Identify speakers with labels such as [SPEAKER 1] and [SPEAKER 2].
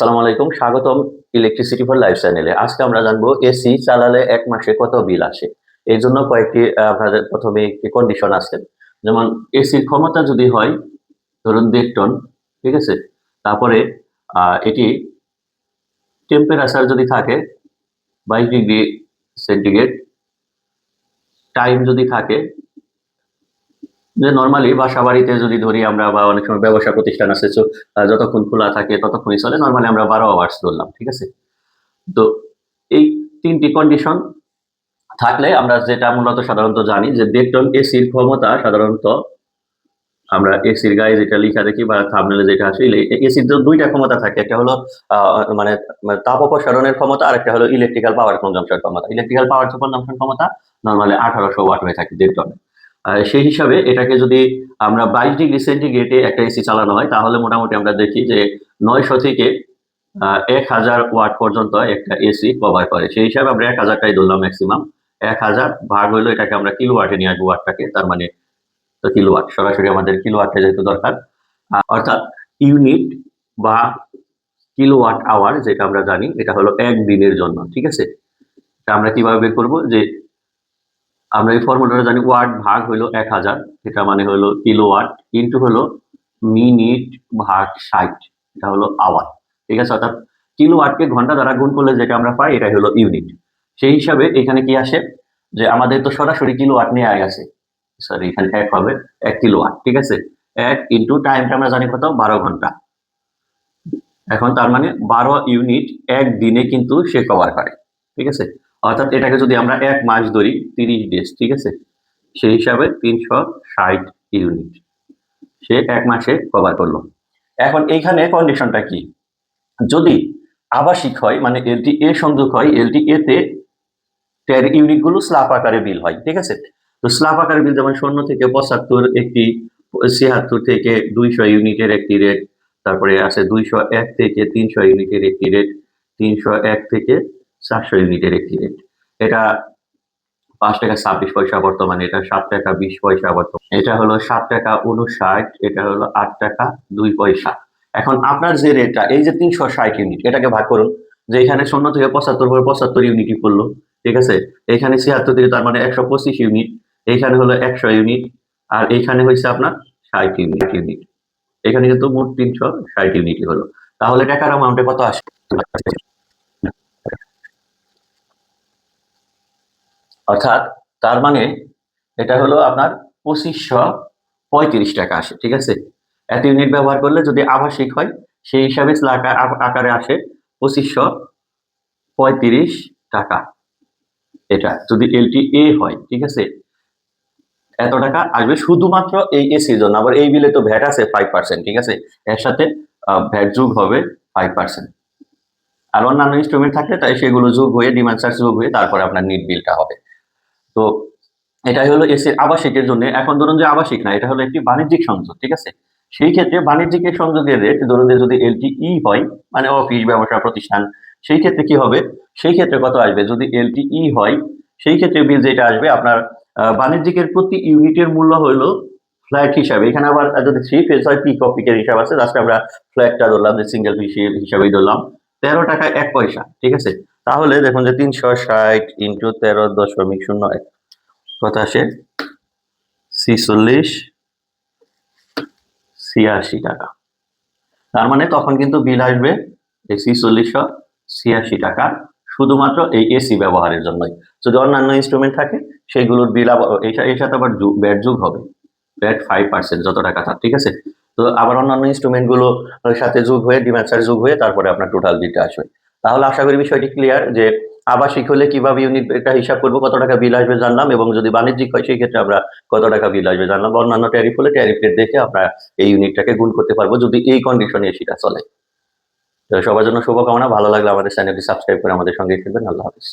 [SPEAKER 1] আসসালামু আলাইকুম, স্বাগতম ইলেকট্রিসিটি ফর লাইফ চ্যানেলে আজকে আমরা জানব এসি চালালে এক মাসে কত বিল আসে। এই জন্য কয়েকটি আপনাদের প্রথমে একটি কন্ডিশন আছে। যেমন এসির ক্ষমতা যদি হয়, ধরুন দেড় টন ঠিক আছে? তারপরে এটি টেম্পারেচার যদি থাকে বাইশ ডিগ্রি সেন্টিগ্রেড টাইম যদি থাকে যে নর্মালি বাসা বাড়িতে যদি ধরি আমরা বা অনেক সময় ব্যবসা প্রতিষ্ঠান আছে যতক্ষণ খোলা থাকে ততক্ষণই চলে। নর্মালি আমরা বারো আওয়ার্স ধরলাম ঠিক আছে? তো এই তিনটি কন্ডিশন থাকলে আমরা যেটা মূলত সাধারণত জানি যে দেড় টন এসির ক্ষমতা সাধারণত আমরা এসির গায়ে যেটা লিখা দেখি বা থামনেলে যেটা আসে এসির তো দুইটা ক্ষমতা থাকে। একটা হলো মানে মানে তাপ অপসারণের ক্ষমতা আর একটা হলো ইলেকট্রিক্যাল পাওয়ার কনজাম্পশন ক্ষমতা। ইলেকট্রিক্যাল পাওয়ার কনজাম্পশন ক্ষমতা নর্মালি আঠারোশো ওয়াট হয়ে থাকে দেড় টনে আহ, সেই হিসাবে এটাকে যদি আমরা বাইশ ডিগ্রি সেন্টিগ্রেডে একটা এসি চালানো হয়, তাহলে মোটামুটি আমরা দেখি যে নয়শো থেকে এক হাজার ওয়াট পর্যন্ত একটা এসি কভার করে। সেই হিসাবে আমরা এক হাজারটাই ধরলাম ম্যাক্সিমাম। এক হাজার ভাগ হইল এটাকে আমরা কিলো ওয়াটে নিয়ে আসব ওয়াটটাকে, তার মানে তো কিলো ওয়াট সরাসরি আমাদের কিলো ওয়াটটা যেহেতু দরকার। অর্থাৎ ইউনিট বা কিলো ওয়াট আওয়ার, যেটা আমরা জানি, এটা হলো এক দিনের জন্য, ঠিক আছে? আমরা কীভাবে বের করব? যে আমরা এই ফর্মুলাটা জানি ওয়াট ভাগ হলো এক হাজার, এটা মানে হলো কিলো ওয়াট ইন্টু হলো মিনিট ভাগ ষাট, এটা হলো আওয়ার ঠিক আছে, অর্থাৎ কিলো ওয়াটকে ঘণ্টা দ্বারা গুণ করলে যেটা আমরা পাই এটা হলো ইউনিট সেই হিসাবে এখানে কি আসে? যে আমাদের তো সরাসরি কিলো ওয়াট নিয়ে আছে। সরি এখানে এক হবে, এক কিলো ওয়াট ঠিক আছে? এক ইন্টু টাইমটা আমরা জানি কত? বারো ঘণ্টা। এখন তার মানে বারো ইউনিট এক দিনে কিন্তু সে কভার করে, ঠিক আছে? অর্থাৎ এটাকে যদি আমরা এক মাস ধরি, তিরিশ ডেজ ঠিক আছে? সেই হিসাবে তিনশো ষাট ইউনিট সে এক মাসে কভার করল। এখন এইখানে কন্ডিশনটা কি? যদি আবাসিক হয় মানে এলটি এ সংযোগ হয় এলটি এতে ট্যার ইউনিটগুলো স্ল্যাব আকারে বিল হয়, ঠিক আছে? তো স্ল্যাব আকারে বিল যেমন শূন্য থেকে পঁচাত্তর, একটি ছিয়াত্তর থেকে দুইশো ইউনিটের একটি রেট তারপরে আছে দুইশো এক থেকে তিনশো ইউনিটের একটি রেট তিনশো এক থেকে চারশো ইউনিটের একটি রেট এটা পাঁচ টাকা ছাব্বিশ পয়সা বর্তমানে, এটা সাত টাকা বিশ পয়সা বর্তমানে। এটা হলো সাত টাকা উনষাট, এটা হলো আট টাকা দুই পয়সা। এখন আপনার যে রেটটা এই যে তিনশো ষাট ইউনিট এটাকে ভাগ করুন। যে এখানে শূন্য থেকে পঁচাত্তর করে পঁচাত্তর ইউনিটই পড়ল ঠিক আছে? এখানে ছিয়াত্তর থেকে তার মানে একশো পঁচিশ ইউনিট এইখানে হলো একশো ইউনিট আর এইখানে হয়েছে আপনার ষাট ইউনিট ইউনিট এখানে কিন্তু মোট তিনশো ষাট ইউনিটই হলো। তাহলে টাকার অ্যামাউন্টে কত আসে? অর্থাৎ তার মানে এটা হলো আপনার পঁচিশশো পঁয়ত্রিশ টাকা আসে, ঠিক আছে? এত ইউনিট ব্যবহার করলে যদি আবাসিক হয়, সেই হিসাবে আকারে আসে পঁচিশশো পঁয়ত্রিশ টাকা। এটা যদি এলটি এ হয়, ঠিক আছে? এত টাকা আসবে শুধুমাত্র এই এসির জন্য। আবার এই বিলে তো ভ্যাট আছে ফাইভ পার্সেন্ট ঠিক আছে? এর সাথে ভ্যাট যোগ হবে ফাইভ পার্সেন্ট আর অন্যান্য ইনস্ট্রুমেন্ট থাকলে তাই সেগুলো যোগ হয়ে ডিমান্ড চার্জ যোগ হয়ে তারপরে আপনার নিট বিলটা হবে। তো এটাই হলো এসির আবাসিকের জন্য। এখন ধরুন যে আবাসিক না, এটা হলো একটি বাণিজ্যিক সংযোগ, ঠিক আছে? সেই ক্ষেত্রে বাণিজ্যিক সংযোগের রেট ধরুন যে যদি এলটিই হয় মানে অফিস ব্যবসা, প্রতিষ্ঠান, সেই ক্ষেত্রে কি হবে? সেই ক্ষেত্রে কত আসবে? যদি এলটিই হয়, সেই ক্ষেত্রে বিল যেটা আসবে আপনার বাণিজ্যিকের প্রতি ইউনিটের মূল্য হলো ফ্ল্যাট হিসাবে। এখানে আবার যদি থ্রি ফেজ হয় পিক অফ পিকের হিসাব আছে। জাস্ট আমরা ফ্ল্যাটটা ধরলাম, যে সিঙ্গেল ফিস হিসাবেই ধরলাম। তেরো টাকা এক পয়সা, ঠিক আছে? তাহলে দেখুন যে তিনশো ষাট ইন্টু তেরো দশমিক শূন্য এক। কত আসে ছিচল্লিশ, ছিয়াশি টাকা। তার মানে তখন কিন্তু বিল আসবে এই ছিচল্লিশশো ছিয়াশি টাকা শুধুমাত্র এই এসি ব্যবহারের জন্যই। যদি অন্যান্য ইনস্ট্রুমেন্ট থাকে, সেগুলোর বিল এর সাথে আবার ব্যাট যুগ হবে। ব্যাট ফাইভ পার্সেন্ট যত টাকা থাক, ঠিক আছে? তো আবার অন্যান্য ইনস্ট্রুমেন্টগুলোর সাথে যোগ হয়ে ডিমান্ড যোগ হয়ে তারপরে আপনার টোটাল বিলটা আসবে। তাহলে আশা করি বিষয়টি ক্লিয়ার যে আবাসিক হলে কীভাবে ইউনিট এটা হিসাব করব, কত টাকা বিল আসবে জানলাম এবং যদি বাণিজ্যিক হয়, সেই ক্ষেত্রে আমরা কত টাকা বিল আসবে জানলাম অন্যান্য ট্যারিফ হলে ট্যারিফ রেট দেখে আমরা এই ইউনিটটাকে গুণ করতে পারব যদি এই কন্ডিশনে সেটা চলে। তো সবার জন্য শুভকামনা, ভালো লাগলে আমাদের চ্যানেলটি সাবস্ক্রাইব করে আমাদের সঙ্গে থাকবেন। আল্লাহ হাফিজ।